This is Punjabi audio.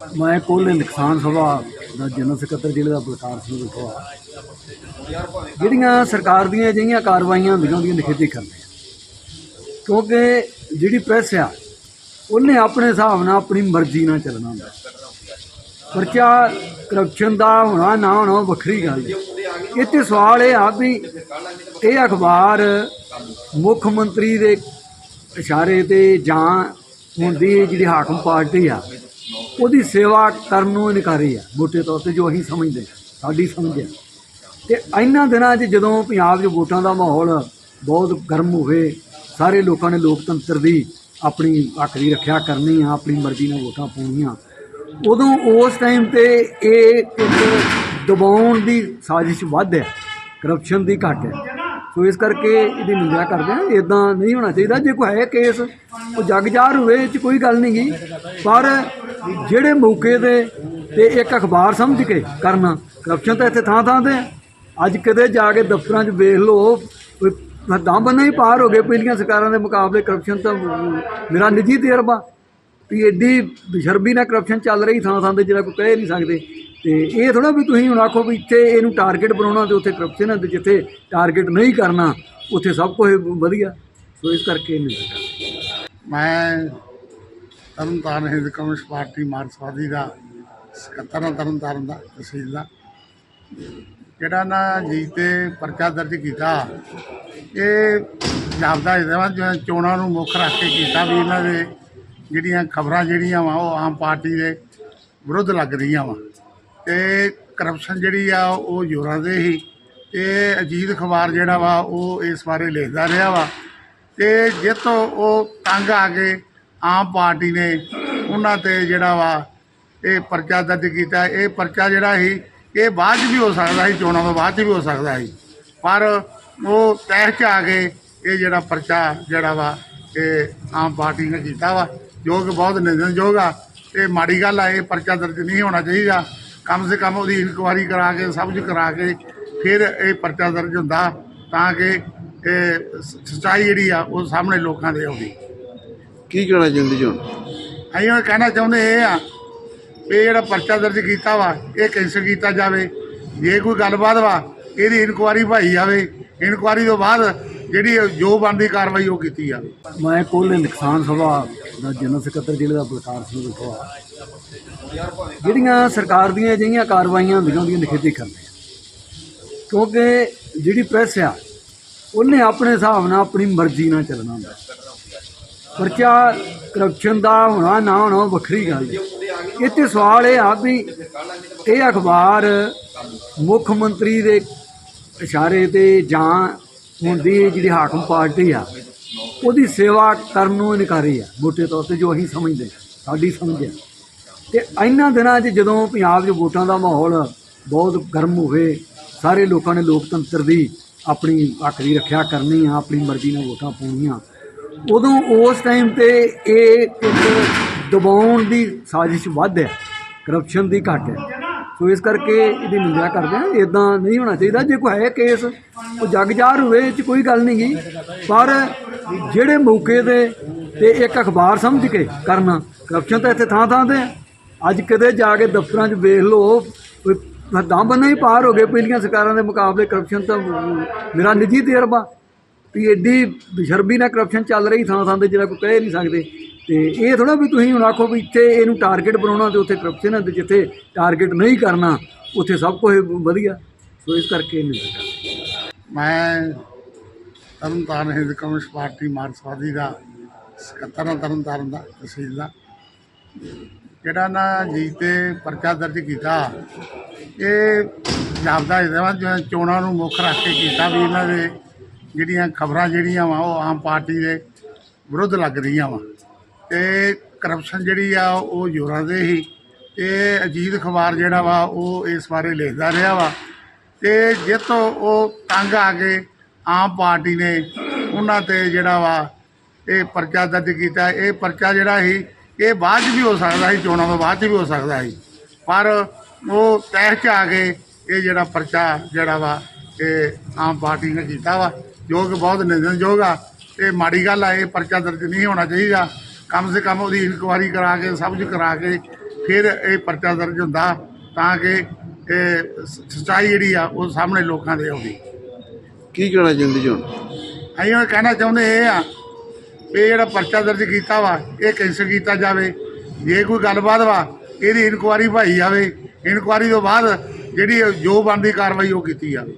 ਮੈਂ ਕੋਲੇ ਕਿਸਾਨ ਸਭਾ ਦਾ ਜਨਰਲ ਸਕੱਤਰ ਜ਼ਿਲ੍ਹੇ ਦਾ ਬਲਕਾਰ ਸਿੰਘ ਬਠੋਆ ਜਿਹੜੀਆਂ ਸਰਕਾਰ ਦੀਆਂ ਅਜਿਹੀਆਂ ਕਾਰਵਾਈਆਂ ਹੁੰਦੀਆਂ ਉਹਦੀਆਂ ਨਿਖੇਧੀ ਕਰਦੇ ਕਿਉਂਕਿ ਜਿਹੜੀ ਪ੍ਰੈਸ ਆ, ਉਹਨੇ ਆਪਣੇ ਹਿਸਾਬ ਨਾਲ ਆਪਣੀ ਮਰਜ਼ੀ ਨਾਲ ਚੱਲਣਾ ਹੁੰਦਾ। ਪਰਚਾ ਕਰਪਸ਼ਨ ਦਾ ਹੋਣਾ ਨਾ ਹੋਣਾ, ਉਹ ਵੱਖਰੀ ਗੱਲ ਹੈ ਇੱਥੇ ਸਵਾਲ ਇਹ ਆ ਵੀ ਇਹ ਅਖਬਾਰ ਮੁੱਖ ਮੰਤਰੀ ਦੇ ਇਸ਼ਾਰੇ ਤੇ ਜਾਂ ਹੁੰਦੀ ਜਿਹੜੀ ਹਾਕਮ ਪਾਰਟੀ ਆ ਉਹਦੀ ਸੇਵਾ ਕਰਨ ਨੂੰ ਇਨਕਾਰੀ ਆ, ਮੋਟੇ ਤੌਰ ਤੇ ਜੋ ਅਸੀਂ ਸਮਝਦੇ ਸਾਡੀ ਸਮਝ ਹੈ ਤੇ ਇਹਨਾਂ ਦਿਨਾਂ 'ਚ ਜਦੋਂ ਪੰਜਾਬ 'ਚ ਵੋਟਾਂ ਦਾ ਮਾਹੌਲ ਬਹੁਤ ਗਰਮ ਹੋਵੇ, ਸਾਰੇ ਲੋਕਾਂ ਨੇ ਲੋਕਤੰਤਰ ਦੀ ਆਪਣੀ ਹੱਕ ਦੀ ਰੱਖਿਆ ਕਰਨੀ ਆ, ਆਪਣੀ ਮਰਜ਼ੀ ਨਾਲ ਵੋਟਾਂ ਪਾਉਣੀਆਂ। ਉਦੋਂ ਉਸ ਟਾਈਮ ਤੇ ਇਹ ਇੱਕ ਦਬਾਉਣ ਦੀ ਸਾਜ਼ਿਸ਼ ਵੱਧ ਹੈ ਕਰਪਸ਼ਨ ਦੀ ਘੱਟ ਹੈ। ਸੋ ਇਸ ਕਰਕੇ ਇਹਦੀ ਨਿੰਦਿਆ ਕਰਦੇ ਆ ਇਦਾਂ ਨਹੀਂ ਹੋਣਾ ਚਾਹੀਦਾ। ਜੇ ਕੋਈ ਹੈ ਕੇਸ, ਉਹ ਜਗ ਜਾਹਰ ਹੋਵੇ, ਇਹ 'ਚ ਕੋਈ ਗੱਲ ਨਹੀਂ ਗੀ। ਪਰ ਜਿਹੜੇ ਮੌਕੇ ਤੇ ਤੇ ਇੱਕ ਅਖਬਾਰ ਸਮਝ ਕੇ ਕਰਨਾ, ਕਰਪਸ਼ਨ ਤਾਂ ਇੱਥੇ ਥਾਂ ਥਾਂ ਤੇ ਹੈ। ਅੱਜ ਕਿਤੇ ਜਾ ਕੇ ਦਫ਼ਤਰਾਂ 'ਚ ਵੇਖ ਲਓ, ਕੋਈ ਹੱਦਾਂ ਬੰਨੇ ਹੀ ਪਾਰ ਹੋ ਗਏ। ਪਹਿਲੀਆਂ ਸਰਕਾਰਾਂ ਦੇ ਮੁਕਾਬਲੇ ਕਰਪਸ਼ਨ ਤਾਂ ਮੇਰਾ ਨਿੱਜੀ ਤਜਰਬਾ। ਵੀ ਐਡੀ ਬਸ਼ਰਬੀ ਨਾਲ ਕਰਪਸ਼ਨ ਚੱਲ ਰਹੀ ਥਾਂ ਥਾਂ ਤੇ ਜਿਹੜਾ ਕੋਈ ਕਹਿ ਨਹੀਂ ਸਕਦੇ। ਤੇ ਇਹ ਥੋੜਾ ਵੀ ਤੁਸੀਂ ਹੁਣ ਆਖੋ ਵੀ ਇੱਥੇ ਇਹਨੂੰ ਟਾਰਗੇਟ ਬਣਾਉਣਾ ਤੇ ਉੱਥੇ ਕਰਪਸ਼ਨ ਹੈ ਤੇ ਜਿੱਥੇ ਟਾਰਗੇਟ ਨਹੀਂ ਕਰਨਾ, ਉੱਥੇ ਸਭ ਕੁਝ ਵਧੀਆ। ਸੋ ਇਸ ਕਰਕੇ ਨਹੀਂ ਲੱਗਾ ਮੈਂ ਤਰਨਤਾਰਨ ਹਿੰਦ ਕਮਿਊਨਿਸਟ ਪਾਰਟੀ ਮਾਰਕਸਵਾਦੀ ਦਾ, ਸਕੱਤਰ ਹਾਂ ਤਰਨਤਾਰਨ ਦਾ, ਤਹਿਸੀਲ ਦਾ। ਜਿਹੜਾ ਨਾ ਜੀ ਤੇ ਪਰਚਾ ਦਰਜ ਕੀਤਾ, ਇਹ ਜਾਪਦਾ ਇਹਦਾ ਚੋਣਾਂ ਨੂੰ ਮੁੱਖ ਰੱਖ ਕੇ ਕੀਤਾ ਵੀ ਇਹਨਾਂ ਦੇ ਜਿਹੜੀਆਂ ਖਬਰਾਂ ਜਿਹੜੀਆਂ ਵਾ, ਉਹ ਆਮ ਪਾਰਟੀ ਦੇ ਵਿਰੁੱਧ ਲੱਗ ਰਹੀਆਂ ਵਾ। ਤੇ ਕਰਪਸ਼ਨ ਜਿਹੜੀ ਆ, ਉਹ ਜ਼ੋਰਾਂ ਦੇ ਹੀ। ਤੇ ਅਜੀਤ ਅਖਬਾਰ ਜਿਹੜਾ ਵਾ, ਉਹ ਇਸ ਬਾਰੇ ਲਿਖਦਾ ਰਿਹਾ ਵਾ। ਤੇ ਜਿੱਤੋਂ ਉਹ ਤੰਗ ਆ ਕੇ ਆਮ ਪਾਰਟੀ ਨੇ ਉਹਨਾਂ ਤੇ ਜਿਹੜਾ ਵਾ, ਇਹ ਪਰਚਾ ਦਰਜ ਕੀਤਾ। ਇਹ ਪਰਚਾ ਜਿਹੜਾ ਸੀ, ਇਹ ਬਾਅਦ 'ਚ ਵੀ ਹੋ ਸਕਦਾ ਸੀ, ਚੋਣਾਂ ਤੋਂ ਬਾਅਦ 'ਚ ਵੀ ਹੋ ਸਕਦਾ ਸੀ। ਪਰ ਉਹ ਤਹਿ 'ਚ ਆ ਕੇ ਇਹ ਜਿਹੜਾ ਪਰਚਾ ਜਿਹੜਾ ਵਾ, ਇਹ ਆਮ ਪਾਰਟੀ ਨੇ ਕੀਤਾ ਵਾ। ਜੋ ਕਿ ਬਹੁਤ ਨਿੰਦਣਯੋਗ ਆ ਤੇ ਮਾੜੀ ਗੱਲ ਆ ਇਹ ਪਰਚਾ ਦਰਜ ਨਹੀਂ ਹੋਣਾ ਚਾਹੀਦਾ। ਕਮ ਸੇ ਕਮ ਉਹਦੀ ਇਨਕੁਆਇਰੀ ਕਰਾ ਕੇ ਸਭ ਕੁਝ ਕਰਾ ਕੇ ਫਿਰ ਇਹ ਪਰਚਾ ਦਰਜ ਹੁੰਦਾ ਤਾਂ ਕਿ ਇਹ ਸੱਚਾਈ ਜਿਹੜੀ ਆ ਉਹ ਸਾਹਮਣੇ ਲੋਕਾਂ ਦੇ ਆਉਂਦੀ। ਕੀ ਕਹਿਣਾ ਚਾਹੁੰਦੇ ਜੀ ਹੁਣ? ਅਸੀਂ ਉਹ ਕਹਿਣਾ ਚਾਹੁੰਦੇ ਇਹ ਆ ਵੀ ਇਹ ਜਿਹੜਾ ਪਰਚਾ ਦਰਜ ਕੀਤਾ ਵਾ ਇਹ ਕੈਂਸਲ ਕੀਤਾ ਜਾਵੇ। ਜੇ ਕੋਈ ਗੱਲਬਾਤ ਵਾ ਇਹਦੀ ਇਨਕੁਆਇਰੀ ਭਾਈ ਜਾਵੇ ਇਨਕੁਆਇਰੀ ਤੋਂ ਬਾਅਦ ਜਿਹੜੀ ਜੋ ਬਣਦੀ ਕਾਰਵਾਈ ਉਹ ਕੀਤੀ ਜਾਵੇ ਮੈਂ ਕੋਲੇ ਨੁਕਸਾਨ ਸਭਾ ਦਾ ਜਨਰਲ ਸਕੱਤਰ ਜ਼ਿਲ੍ਹੇ ਦਾ ਬਲਕਾਰ ਸਿੰਘ ਬਠੋਆ ਜਿਹੜੀਆਂ ਸਰਕਾਰ ਦੀਆਂ ਅਜਿਹੀਆਂ ਕਾਰਵਾਈਆਂ ਹੁੰਦੀਆਂ ਉਹਦੀਆਂ ਨਿਖੇਧੀ ਕਰਦੇ ਕਿਉਂਕਿ ਜਿਹੜੀ ਪ੍ਰੈਸ ਆ, ਉਹਨੇ ਆਪਣੇ ਹਿਸਾਬ ਨਾਲ ਆਪਣੀ ਮਰਜ਼ੀ ਨਾਲ ਚੱਲਣਾ ਹੁੰਦਾ। ਪਰਚਾ ਕਰਪਸ਼ਨ ਦਾ ਹੋਣਾ ਨਾ ਹੋਣਾ, ਉਹ ਵੱਖਰੀ ਗੱਲ ਹੈ ਇੱਥੇ ਸਵਾਲ ਇਹ ਆ ਵੀ ਇਹ ਅਖਬਾਰ ਮੁੱਖ ਮੰਤਰੀ ਦੇ ਇਸ਼ਾਰੇ ਤੇ ਜਾਂ ਹੁਣ ਦੀ ਜਿਹੜੀ ਹਾਕਮ ਪਾਰਟੀ ਆ ਉਹਦੀ ਸੇਵਾ ਕਰਨ ਨੂੰ ਇਨਕਾਰੀ ਆ ਮੋਟੇ ਤੌਰ ਤੇ ਜੋ ਅਸੀਂ ਸਮਝਦੇ ਹਾਂ, ਸਾਡੀ ਸਮਝ ਹੈ ਤੇ ਇਹਨਾਂ ਦਿਨਾਂ 'ਚ ਜਦੋਂ ਪੰਜਾਬ 'ਚ ਵੋਟਾਂ ਦਾ ਮਾਹੌਲ ਬਹੁਤ ਗਰਮ ਹੋਵੇ ਸਾਰੇ ਲੋਕਾਂ ਨੇ ਲੋਕਤੰਤਰ ਦੀ ਆਪਣੀ ਹੱਕ ਦੀ ਰੱਖਿਆ ਕਰਨੀ ਆ ਆਪਣੀ ਮਰਜ਼ੀ ਨਾਲ ਵੋਟਾਂ ਪਾਉਣੀਆਂ। ਉਦੋਂ ਉਸ ਟਾਈਮ ਤੇ ਇਹ ਇੱਕ ਦਬਾਉਣ ਦੀ ਸਾਜ਼ਿਸ਼ ਵੱਧ ਹੈ ਕਰਪਸ਼ਨ ਦੀ ਘੱਟ ਹੈ ਸੋ ਇਸ ਕਰਕੇ ਇਹਦੀ ਨਿੰਦਿਆ ਕਰਦੇ ਆ ਇਦਾਂ ਨਹੀਂ ਹੋਣਾ ਚਾਹੀਦਾ। ਜੇ ਕੋਈ ਹੈ ਕੇਸ, ਉਹ ਜੱਗ ਜਾਹਰ ਹੋਵੇ, ਇਹ 'ਚ ਕੋਈ ਗੱਲ ਨਹੀਂ ਗੀ। ਪਰ ਜਿਹੜੇ ਮੌਕੇ ਤੇ ਤੇ ਇੱਕ ਅਖਬਾਰ ਸਮਝ ਕੇ ਕਰਨਾ, ਕਰਪਸ਼ਨ ਤਾਂ ਇੱਥੇ ਥਾਂ ਥਾਂ ਤੇ ਅੱਜ ਕਿਤੇ ਜਾ ਕੇ ਦਫ਼ਤਰਾਂ 'ਚ ਵੇਖ ਲਓ ਦਮ ਹੱਦਾਂ ਬੰਨੇ ਹੀ ਪਾਰ ਹੋ ਗਏ। ਪਹਿਲੀਆਂ ਸਰਕਾਰਾਂ ਦੇ ਮੁਕਾਬਲੇ ਕਰਪਸ਼ਨ ਤਾਂ ਮੇਰਾ ਨਿੱਜੀ ਤਜਰਬਾ। ਵੀ ਐਡੀ ਬਸ਼ਰਬੀ ਨਾਲ ਕਰਪਸ਼ਨ ਚੱਲ ਰਹੀ ਥਾਂ ਥਾਂ ਤੇ ਜਿਹੜਾ ਕੋਈ ਕਹਿ ਨਹੀਂ ਸਕਦੇ। ਤੇ ਇਹ ਥੋੜਾ ਵੀ ਤੁਸੀਂ ਹੁਣ ਆਖੋ ਵੀ ਇੱਥੇ ਇਹਨੂੰ ਟਾਰਗੇਟ ਬਣਾਉਣਾ ਤੇ ਉੱਥੇ ਕਰਪਸ਼ਨ ਹੈ ਤੇ ਜਿੱਥੇ ਟਾਰਗੇਟ ਨਹੀਂ ਕਰਨਾ, ਉੱਥੇ ਸਭ ਕੁਝ ਵਧੀਆ। ਸੋ ਇਸ ਕਰਕੇ ਨਹੀਂ ਲੱਗਾ ਮੈਂ ਤਰਨਤਾਰਨ ਹਿੰਦ ਕਮਿਊਨਿਸਟ ਪਾਰਟੀ ਮਾਰਕਸਵਾਦੀ ਦਾ, ਸਕੱਤਰ ਹਾਂ ਤਰਨਤਾਰਨ ਦਾ, ਤਹਿਸੀਲ ਦਾ। ਜਿਹੜਾ ਨਾ ਜੀ ਤੇ ਪਰਚਾ ਦਰਜ ਕੀਤਾ, ਇਹ ਜਾਪਦਾ ਇਹਦਾ ਜਿਵੇਂ ਚੋਣਾਂ ਨੂੰ ਮੁੱਖ ਰੱਖ ਕੇ ਕੀਤਾ ਵੀ ਇਹਨਾਂ ਦੇ ਜਿਹੜੀਆਂ ਖਬਰਾਂ ਜਿਹੜੀਆਂ ਵਾ, ਉਹ ਆਮ ਪਾਰਟੀ ਦੇ ਵਿਰੁੱਧ ਲੱਗ ਰਹੀਆਂ ਵਾ। ਤੇ ਕਰਪਸ਼ਨ ਜਿਹੜੀ ਆ, ਉਹ ਜ਼ੋਰਾਂ ਦੇ ਹੀ। ਤੇ ਅਜੀਤ ਅਖਬਾਰ ਜਿਹੜਾ ਵਾ, ਉਹ ਇਸ ਬਾਰੇ ਲਿਖਦਾ ਰਿਹਾ ਵਾ। ਤੇ ਜਿੱਤੋਂ ਉਹ ਤੰਗ ਆ ਕੇ ਆਮ ਪਾਰਟੀ ਨੇ ਉਹਨਾਂ ਤੇ ਜਿਹੜਾ ਵਾ, ਇਹ ਪਰਚਾ ਦਰਜ ਕੀਤਾ। ਇਹ ਪਰਚਾ ਜਿਹੜਾ ਸੀ, ਇਹ ਬਾਅਦ 'ਚ ਵੀ ਹੋ ਸਕਦਾ ਸੀ, ਚੋਣਾਂ ਤੋਂ ਬਾਅਦ 'ਚ ਵੀ ਹੋ ਸਕਦਾ ਸੀ। ਪਰ ਉਹ ਤਹਿ 'ਚ ਆ ਕੇ ਇਹ ਜਿਹੜਾ ਪਰਚਾ ਜਿਹੜਾ ਵਾ, ਇਹ ਆਮ ਪਾਰਟੀ ਨੇ ਕੀਤਾ ਵਾ। ਜੋ ਕਿ ਬਹੁਤ ਨਿੰਦਣਯੋਗ ਆ। ਤੇ ਮਾੜੀ ਗੱਲ ਆ ਇਹ ਪਰਚਾ ਦਰਜ ਨਹੀਂ ਹੋਣਾ ਚਾਹੀਦਾ। ਕਮ ਸੇ ਕਮ ਉਹਦੀ ਇਨਕੁਆਇਰੀ ਕਰਾ ਕੇ ਸਭ ਕੁਝ ਕਰਾ ਕੇ ਫਿਰ ਇਹ ਪਰਚਾ ਦਰਜ ਹੁੰਦਾ ਤਾਂ ਕਿ ਇਹ ਸੱਚਾਈ ਜਿਹੜੀ ਆ ਉਹ ਸਾਹਮਣੇ ਲੋਕਾਂ ਦੇ ਆਉਂਦੀ। ਕੀ ਕਹਿਣਾ ਚਾਹੁੰਦੇ ਜੀ ਹੁਣ? ਅਸੀਂ ਉਹ ਕਹਿਣਾ ਚਾਹੁੰਦੇ ਇਹ ਆ ਵੀ ਇਹ ਜਿਹੜਾ ਪਰਚਾ ਦਰਜ ਕੀਤਾ ਵਾ ਇਹ ਕੈਂਸਲ ਕੀਤਾ ਜਾਵੇ। ਜੇ ਕੋਈ ਗੱਲਬਾਤ ਵਾ ਇਹਦੀ ਇਨਕੁਆਰੀ ਭਾਈ ਜਾਵੇ ਇਨਕੁਆਰੀ ਤੋਂ ਬਾਅਦ ਜਿਹੜੀ ਜੋ ਬਣਦੀ ਕਾਰਵਾਈ ਉਹ ਕੀਤੀ ਜਾਵੇ।